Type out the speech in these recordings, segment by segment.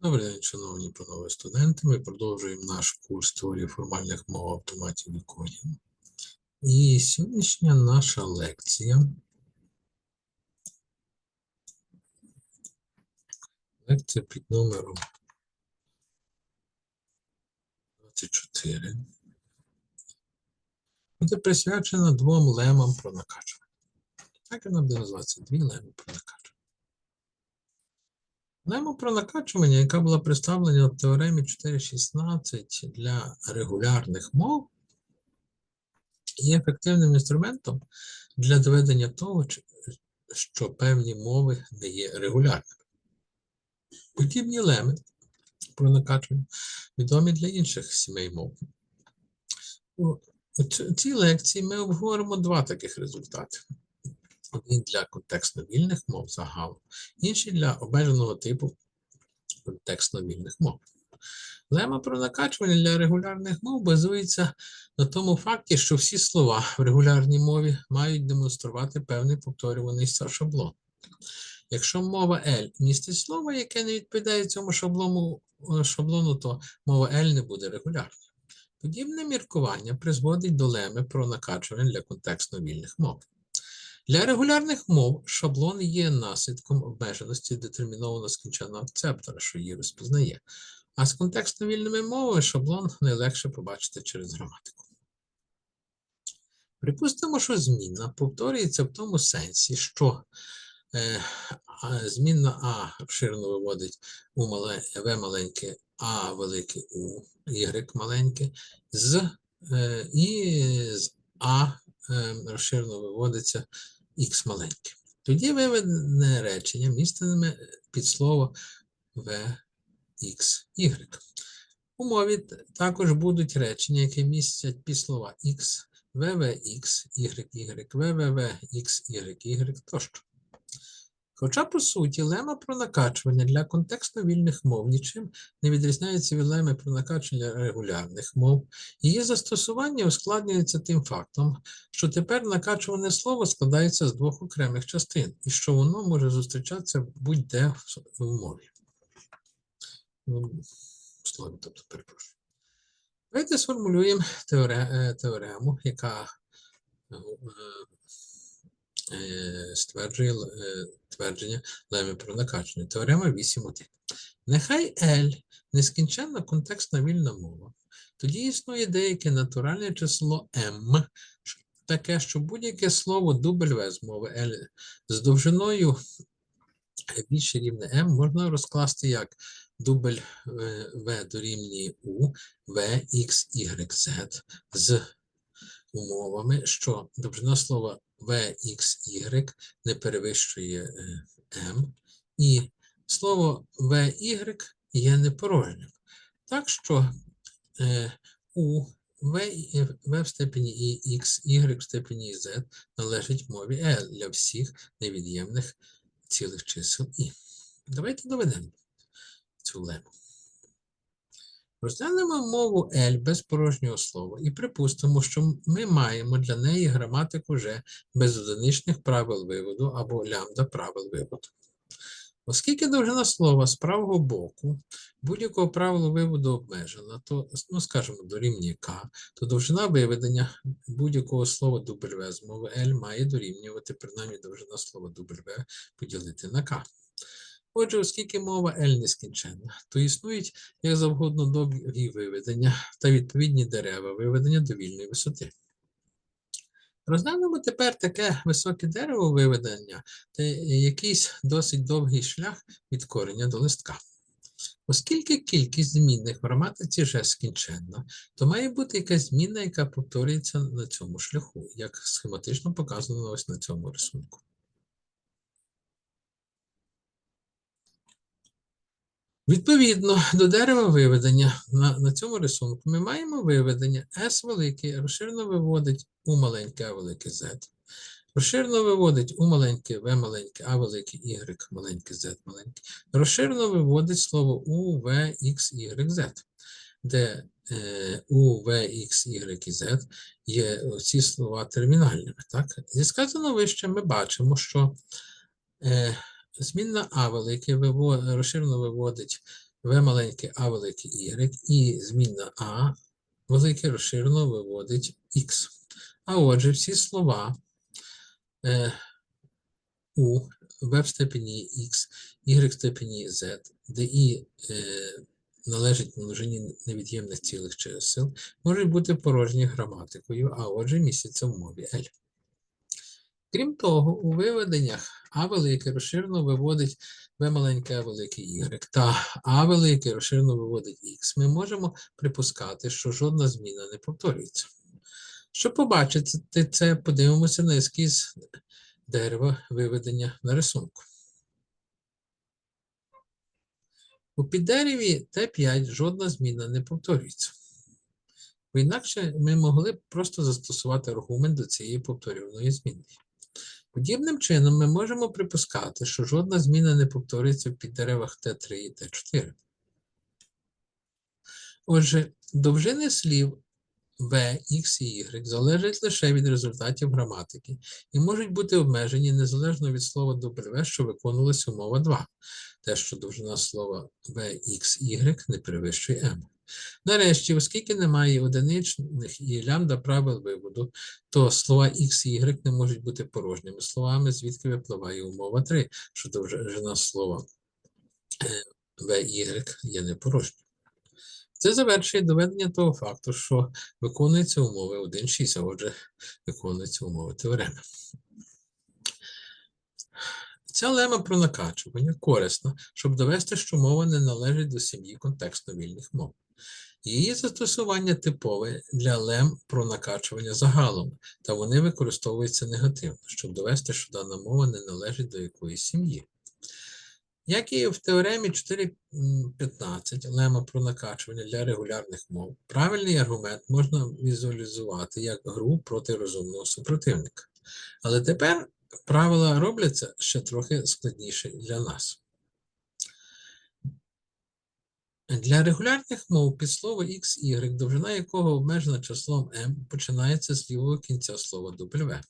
Добрий день, шановні панове студенти. Ми продовжуємо наш курс теорії формальних мов автоматів і кодів. І сьогоднішня наша лекція. Лекція під номером 24. Буде присвячена двом лемам про накачування. Так вона буде називатися дві леми про накачування. Лема про накачування, яка була представлена в теоремі 4.16 для регулярних мов, є ефективним інструментом для доведення того, що певні мови не є регулярними. Подібні леми про накачування відомі для інших сімей мов. У цій лекції ми обговоримо два таких результати. Один для контекстно-вільних мов загалом, інший для обмеженого типу контекстно-вільних мов. Лема про накачування для регулярних мов базується на тому факті, що всі слова в регулярній мові мають демонструвати певний повторюваний шаблон. Якщо мова L містить слово, яке не відповідає цьому шаблону, е, шаблону, то мова L не буде регулярною. Подібне міркування призводить до леми про накачування для контекстно вільних мов. Для регулярних мов шаблон є наслідком обмеженості детерміновано скінченого акцептора, що її розпізнає. А з контекстно вільними мовами шаблон найлегше побачити через граматику. Припустимо, що змінна повторюється в тому сенсі, що е, змінна А обширно виводить у мале, В маленьке, А велике У, Y маленьке, з, е, і з А е, розширено виводиться Х маленьке. Тоді виведене речення міститиме під слово В, X, Y. У мові також будуть речення, які містять під слова X, VVX, YY, VVV, X, Y, Y тощо. Хоча, по суті, лема про накачування для контекстно вільних мов нічим не відрізняється від леми про накачування регулярних мов, її застосування ускладнюється тим фактом, що тепер накачуване слово складається з двох окремих частин, і що воно може зустрічатися будь-де в мові. Ну, слові, тобто, перепрошую. Давайте сформулюємо е, теорему, яка е, стверджує е, твердження леми про накачування. Теорема 8.1. Нехай L нескінченна контекстна вільна мова. Тоді існує деяке натуральне число m, таке, що будь-яке слово В з мови L з довжиною більше рівне m можна розкласти як дубль е, В дорівнює U, V, X, Y, Z з умовами, що довжина слова V, X, не перевищує е, M, і слово V, Y є непорожнім. Так що е, у V, V в степені і X, Y в степені Z належить мові L для всіх невід'ємних цілих чисел І. Давайте доведемо цю лему. Розглянемо мову L без порожнього слова і припустимо, що ми маємо для неї граматику вже без одиничних правил виводу або лямбда правил виводу. Оскільки довжина слова з правого боку будь-якого правила виводу обмежена, то, ну, скажімо, дорівнює К, то довжина виведення будь-якого слова W з мови L має дорівнювати принаймні довжина слова W поділити на К. Отже, оскільки мова L нескінченна, то існують як завгодно довгі виведення та відповідні дерева виведення до вільної висоти. Розглянемо тепер таке високе дерево виведення та якийсь досить довгий шлях від кореня до листка. Оскільки кількість змінних в граматиці вже скінченна, то має бути якась зміна, яка повторюється на цьому шляху, як схематично показано ось на цьому рисунку. Відповідно до дерева виведення на, на цьому рисунку ми маємо виведення S велике розширено виводить у маленьке А велике Z. Розширено виводить у маленьке В маленьке А велике Y маленьке Z маленьке. Розширено виводить слово У, В, X, Y, Z, де е, У, В, X, Y і Z є ці слова термінальними. Так? Зі сказано вище ми бачимо, що е, Змінна А велике розширено виводить v маленьке а велике y, і змінна а велике розширено виводить x. А отже, всі слова е, у v в степені x, y в степені z, де і е, належить множині невід'ємних цілих чисел, можуть бути порожні граматикою, а отже містяться в мові L. Крім того, у виведеннях А велике розширено виводить В маленьке А велике Y, та А велике розширено виводить X, ми можемо припускати, що жодна зміна не повторюється. Щоб побачити це, подивимося на ескіз дерева виведення на рисунку. У піддереві Т5 жодна зміна не повторюється. Бо інакше ми могли б просто застосувати аргумент до цієї повторюваної зміни. Подібним чином ми можемо припускати, що жодна зміна не повторюється в піддеревах Т3 і Т4. Отже, довжини слів В, X і Y залежать лише від результатів граматики і можуть бути обмежені незалежно від слова W, що виконувалася умова 2, те, що довжина слова В, X, Y не перевищує M. Нарешті, оскільки немає одиничних і лямбда правил виводу, то слова X і Y не можуть бути порожніми словами, звідки випливає умова 3, що довжина слова е, В, Y є непорожнім. Це завершує доведення того факту, що виконуються умови 1.6, а отже, виконуються умови теореми. Ця лема про накачування корисна, щоб довести, що мова не належить до сім'ї контекстно вільних мов. Її застосування типове для лем про накачування загалом, та вони використовуються негативно, щоб довести, що дана мова не належить до якоїсь сім'ї. Як і в теоремі 4.15 лема про накачування для регулярних мов, правильний аргумент можна візуалізувати як гру проти розумного супротивника. Але тепер правила робляться ще трохи складніше для нас. Для регулярних мов під слово x, y, довжина якого обмежена числом m, починається з лівого кінця слова W.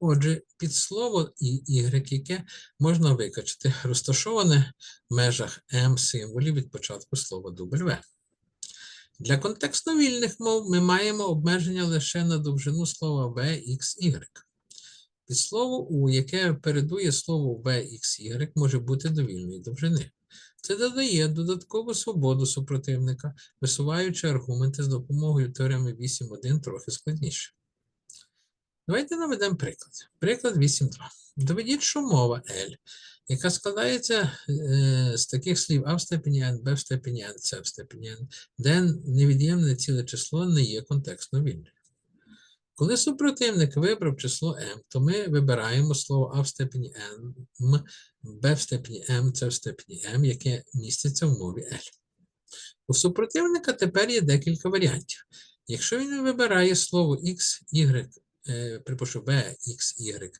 Отже, під слово y, яке можна викачати, розташоване в межах m символів від початку слова W. Для контекстно вільних мов ми маємо обмеження лише на довжину слова v, x, y. Під слово U, яке передує слову v, x, y, може бути довільної довжини. Це додає додаткову свободу супротивника, висуваючи аргументи з допомогою теореми 8.1 трохи складніше. Давайте наведемо приклад. Приклад 8.2. Доведіть, що мова L, яка складається е, з таких слів А в степені N, Б в степені N, С в степені N, де невід'ємне ціле число не є контекстно вільним. Коли супротивник вибрав число m, то ми вибираємо слово а в степені n, b в степені m, c в степені m, яке міститься в мові L. У супротивника тепер є декілька варіантів. Якщо він вибирає слово x, y, е, припишу b, x, y,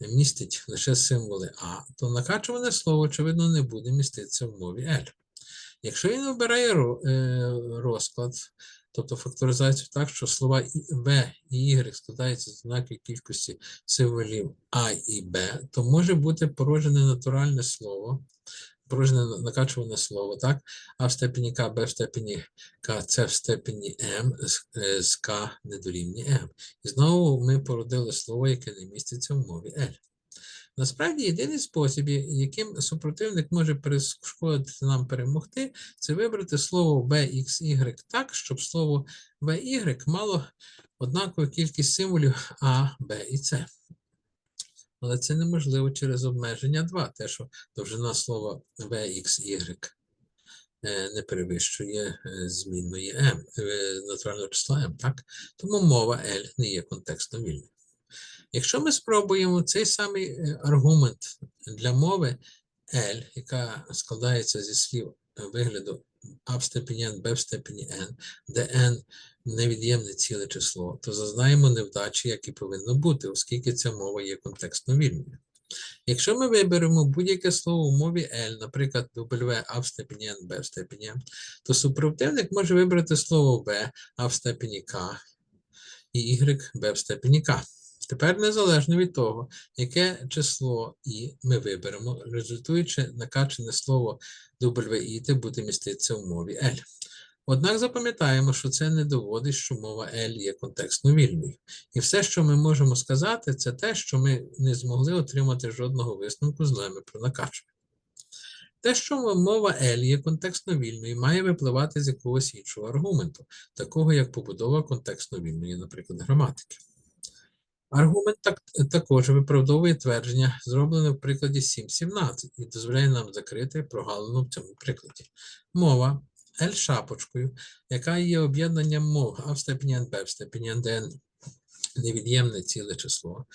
містить лише символи А, то накачуване слово, очевидно, не буде міститися в мові L. Якщо він вибирає е, розклад, тобто факторизацію так, що слова В і Y складаються з однакової кількості символів А і Б, то може бути порожене натуральне слово, порожене накачуване слово, так? А в степені К, Б в степені К, С в степені М, з К не дорівнює М. І знову ми породили слово, яке не міститься в мові L. Насправді, єдиний спосіб, яким супротивник може перешкодити нам перемогти, це вибрати слово BXY так, щоб слово BY мало однакову кількість символів А, Б і С. Але це неможливо через обмеження 2, те, що довжина слова VXY е, не перевищує е, змінної M, е, натурального числа M, так? Тому мова L не є контекстно вільною. Якщо ми спробуємо цей самий е, аргумент для мови L, яка складається зі слів е, вигляду А в степені N, Б в степені N, де N невід'ємне ціле число, то зазнаємо невдачі, як і повинно бути, оскільки ця мова є контекстно вільною. Якщо ми виберемо будь-яке слово в мові L, наприклад, W А в степені N, Б в степені N, то супротивник може вибрати слово В А в степені К і Y Б в степені К. Тепер незалежно від того, яке число і ми виберемо, результуючи накачане слово WIT буде міститися в мові L. Однак запам'ятаємо, що це не доводить, що мова L є контекстно вільною. І все, що ми можемо сказати, це те, що ми не змогли отримати жодного висновку з нами про накачування. Те, що мова L є контекстно вільною, має випливати з якогось іншого аргументу, такого як побудова контекстно вільної, наприклад, граматики. Аргумент так, також виправдовує твердження, зроблене в прикладі 7.17, і дозволяє нам закрити прогалину в цьому прикладі. Мова L шапочкою, яка є об'єднанням мов А в степені n, Б в степені n невід'ємне ціле число,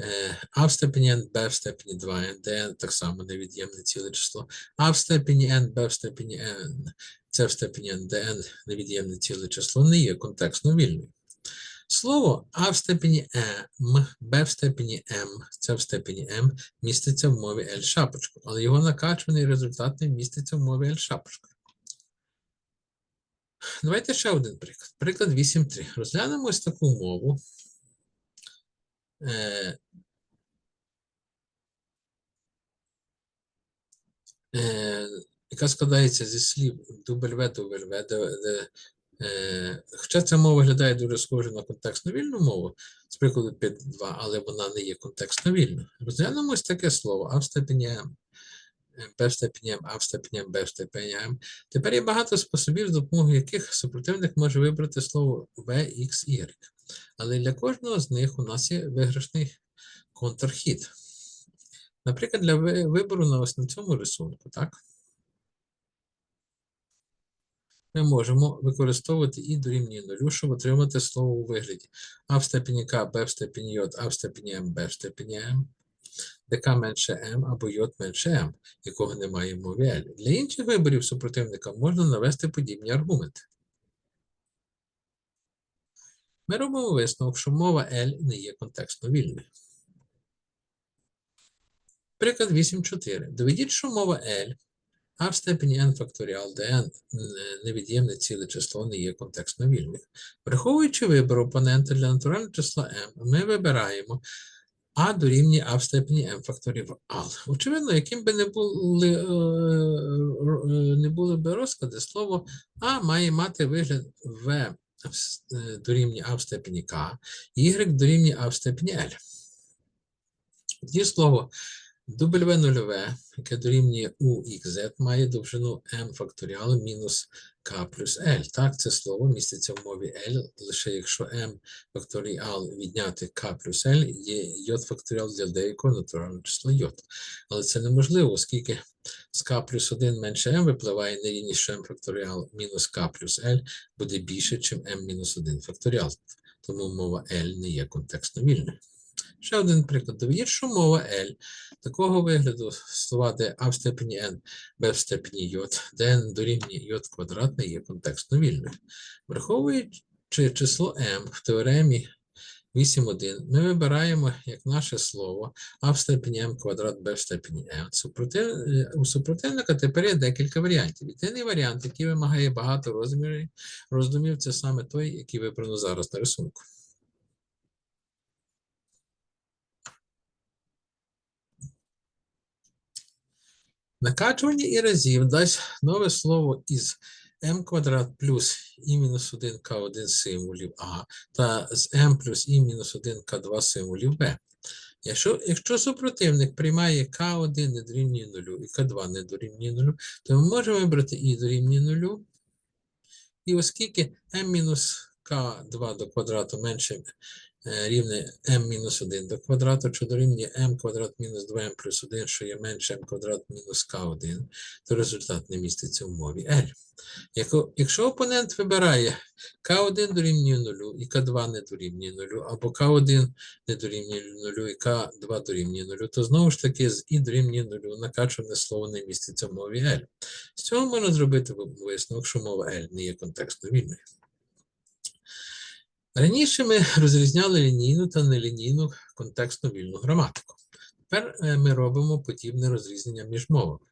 е, А в степені n, Б в степені 2n, де n так само невід'ємне ціле число, А в степені n, Б в степені n, С в степені n невід'ємне ціле число, не є контекстно вільною. Слово А в степені Е, М, Б в степені М, С в степені М міститься в мові L шапочку, але його накачуваний результат не міститься в мові L шапочку. Давайте ще один приклад. Приклад 8.3. Розглянемо ось таку мову. Е, е, яка складається зі слів W, W, Хоча ця мова виглядає дуже схоже на контекстно вільну мову, з прикладу 5.2, але вона не є контекстно вільною. Розглянемо ось таке слово А в степені М, Б в степені М, А в степені М, Б в степені М. Тепер є багато способів, з допомогою яких супротивник може вибрати слово В, X, Y. Але для кожного з них у нас є виграшний контрхід. Наприклад, для вибору на ось на цьому рисунку, так? Ми можемо використовувати і дорівнює нулю, щоб отримати слово у вигляді А в степені К, Б в степені J, А в степені М, Б в степені М, де менше М або J менше М, якого немає в мові L. Для інших виборів супротивника можна навести подібні аргументи. Ми робимо висновок, що мова L не є контекстно вільною. Приклад 8.4. Доведіть, що мова L а в степені n факторіал, де n невід'ємне ціле число не є контекстно вільним. Враховуючи вибір опонента для натурального числа m, ми вибираємо а дорівнює а в степені m факторіал. Очевидно, яким би не були, е, е, не були би розклади, слово а має мати вигляд в е, дорівнює а в степені k, y дорівнює а в степені l. Тоді слово W нульове, яке дорівнює UXZ, має довжину m факторіал мінус k плюс L. Так, це слово міститься в мові L, лише якщо m факторіал відняти k плюс L, є J факторіал для деякого натурального числа J. Але це неможливо, оскільки з k плюс 1 менше m випливає на рівні, що m факторіал мінус k плюс L буде більше, ніж m мінус 1 факторіал. Тому мова L не є контекстно вільною. Ще один приклад. Доведіть, мова L такого вигляду слова, де А в степені n, Б в степені J, де n дорівнює J квадратне є контекстно вільною. Враховуючи число m в теоремі 8.1, ми вибираємо як наше слово А в степені m квадрат Б в степені. Супротив... У супротивника тепер є декілька варіантів. Єдиний варіант, який вимагає багато роздумів, це саме той, який вибрано зараз на рисунку. Накачування і разів дасть нове слово із m квадрат плюс і мінус 1 k1 символів А та з m плюс і мінус 1 k2 символів Б. Якщо, якщо супротивник приймає k1 не дорівнює 0 і k2 не дорівнює 0, то ми можемо вибрати і дорівнює 0. І оскільки m мінус k2 до квадрату менше рівне m-1 до квадрату, що дорівнює m квадрат мінус 2m плюс 1, що є менше m квадрат мінус k1, то результат не міститься в мові L. Якщо опонент вибирає k1 дорівнює 0 і k2 не дорівнює 0, або k1 не дорівнює 0 і k2 дорівнює 0, то знову ж таки з і дорівнює 0 накачуване слово не міститься в мові L. З цього можна зробити висновок, що мова L не є контекстно вільною. Раніше ми розрізняли лінійну та нелінійну контекстно вільну граматику. Тепер е, ми робимо подібне розрізнення між мовами.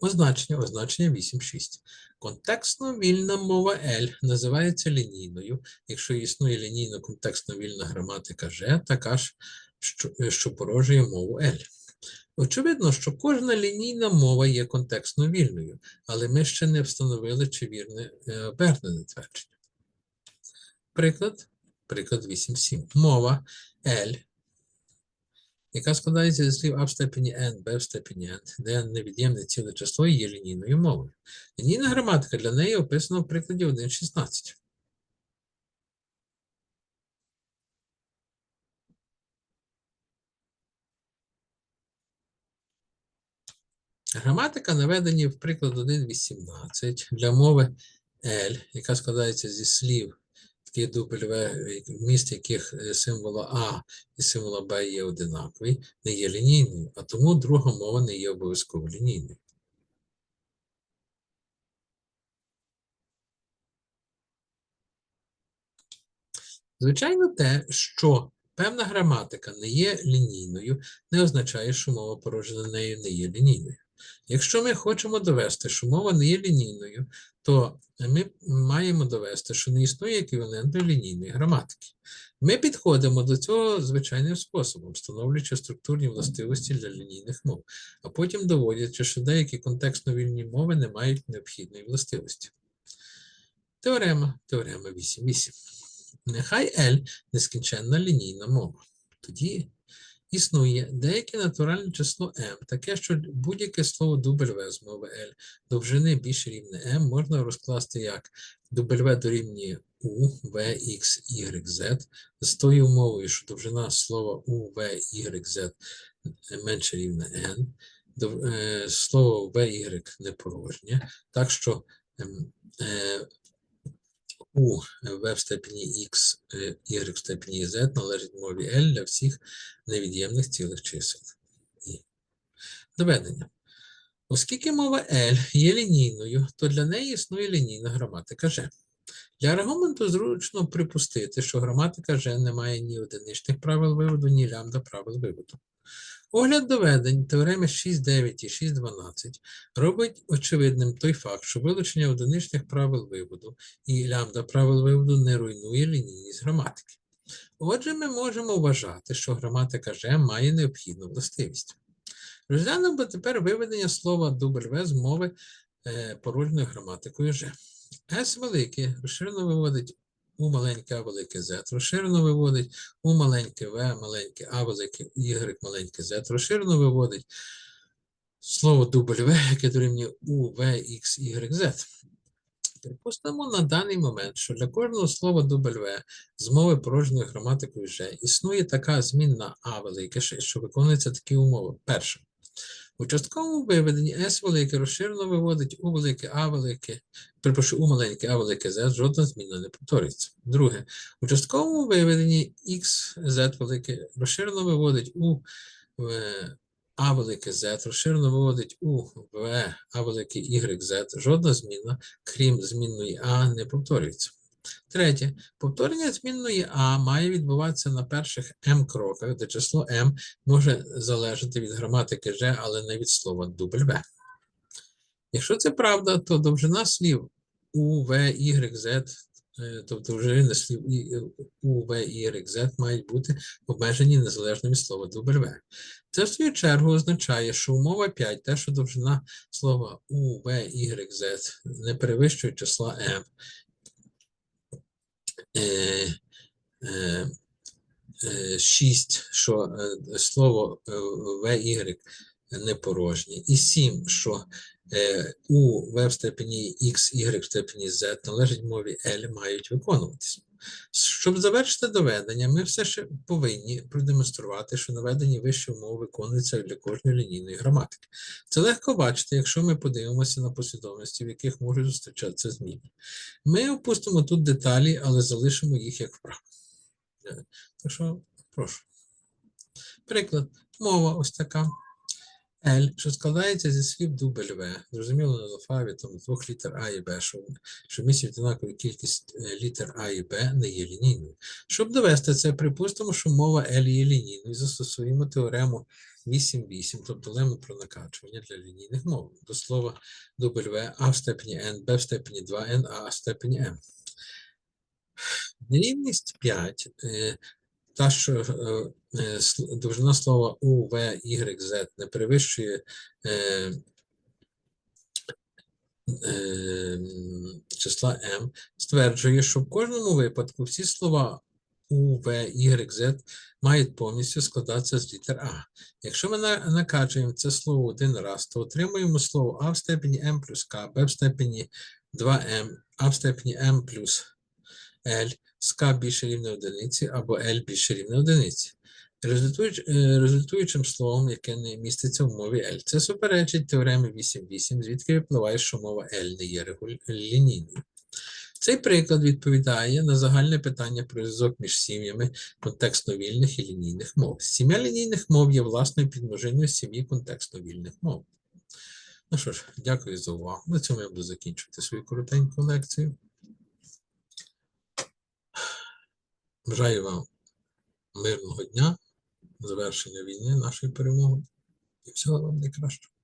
Означення, означення 8.6. Контекстно вільна мова L називається лінійною, якщо існує лінійно-контекстно вільна граматика G, така ж, що, що порожує мову L. Очевидно, що кожна лінійна мова є контекстно вільною, але ми ще не встановили, чи вірне е, обернене твердження. Приклад, приклад 8.7. Мова L яка складається зі слів А в степені n, b в степені n, де невід'ємне ціле число є лінійною мовою. Лінійна граматика для неї описана в прикладі 1.16. Граматика наведені в приклад 1.18 для мови L, яка складається зі слів такі W, вміст яких е, символа А і символа Б є одинаковий, не є лінійною, а тому друга мова не є обов'язково лінійною. Звичайно, те, що певна граматика не є лінійною, не означає, що мова порожена нею не є лінійною. Якщо ми хочемо довести, що мова не є лінійною, то ми маємо довести, що не існує еквівалентної лінійної граматики. Ми підходимо до цього звичайним способом, встановлюючи структурні властивості для лінійних мов, а потім доводячи, що деякі контекстно вільні мови не мають необхідної властивості. Теорема, теорема 8.8. Нехай L нескінченна лінійна мова. Тоді Існує деяке натуральне число m, таке, що будь-яке слово W з мови L довжини більше рівне m можна розкласти як W дорівнює U, V, X, Y, Z, з тою умовою, що довжина слова U, V, Y, Z менше рівне n, е, слово V, Y не порожнє, так що ем, е, у v в степені x, y в степені z належить мові L для всіх невід'ємних цілих чисел. І доведення. Оскільки мова L є лінійною, то для неї існує лінійна граматика G. Для аргументу зручно припустити, що граматика G не має ні одиничних правил виводу, ні лямбда правил виводу. Огляд доведень теореми 6.9 і 6.12 робить очевидним той факт, що вилучення одиничних правил виводу і лямбда правил виводу не руйнує лінійність граматики. Отже, ми можемо вважати, що граматика G має необхідну властивість. Розглянемо тепер виведення слова W з мови е, порожньою граматикою G. S велике розширено виводить у маленьке А велике Z розширено виводить, у маленьке В, маленьке А велике Y маленьке Z розширено виводить слово W, яке дорівнює У, В, X, Y, Z. Припустимо на даний момент, що для кожного слова W з мови порожньою граматикою G існує така змінна А велике, що виконується такі умови. Перше. У частковому виведенні S велике розширено виводить У велике А велике, припишу У маленьке А велике Z, жодна зміна не повторюється. Друге, у частковому виведенні X, Z велике розширено виводить У А велике Z, розширено виводить У В А велике Y, Z, жодна зміна, крім змінної А, не повторюється. Третє. Повторення змінної А має відбуватися на перших М кроках, де число М може залежати від граматики G, але не від слова W. Якщо це правда, то довжина слів У, В, Y, Z, е, тобто довжини слів У, В, Y, Z мають бути обмежені незалежно від слова W. Це, в свою чергу, означає, що умова 5, те, що довжина слова У, В, Y, Z не перевищує числа Е, е, 6, е, що е, слово «вy» не порожнє, і 7, що у В в степені X, Y в степені Z належить мові L, мають виконуватися. Щоб завершити доведення, ми все ще повинні продемонструвати, що наведені вищі умови виконуються для кожної лінійної граматики. Це легко бачити, якщо ми подивимося на послідовності, в яких можуть зустрічатися зміни. Ми опустимо тут деталі, але залишимо їх як вправо. Е, так що, прошу. Приклад, мова ось така. L, що складається зі слів W, зрозуміло з алфавітом з двох літер А і Б, що, що містять однакову кількість е, літер А і Б, не є лінійною. Щоб довести це, припустимо, що мова L є лінійною, застосуємо теорему 8.8, тобто лему про накачування для лінійних мов. До слова W, А в степені N, Б в степені 2N, А в степені M. Нерівність 5, е, та, що е, е, довжина слова У, В, Y, Z не перевищує е, м, числа m, стверджує, що в кожному випадку всі слова У, В, Y, Z мають повністю складатися з літер А. Якщо ми накачуємо це слово один раз, то отримуємо слово А в степені m плюс К, Б в степені 2m, А в степені m плюс L К більше рівне одиниці або L більше рівне одиниці. Е, результуючим словом, яке не міститься в мові L. Це суперечить теоремі 8.8, звідки випливає, що мова L не є лінійною. Цей приклад відповідає на загальне питання про зв'язок між сім'ями контекстно-вільних і лінійних мов. Сім'я лінійних мов є власною підмножиною сім'ї контекстно-вільних мов. Ну що ж, дякую за увагу. На цьому я буду закінчувати свою коротеньку лекцію. Бажаю вам мирного дня, завершення війни, нашої перемоги і всього вам найкращого.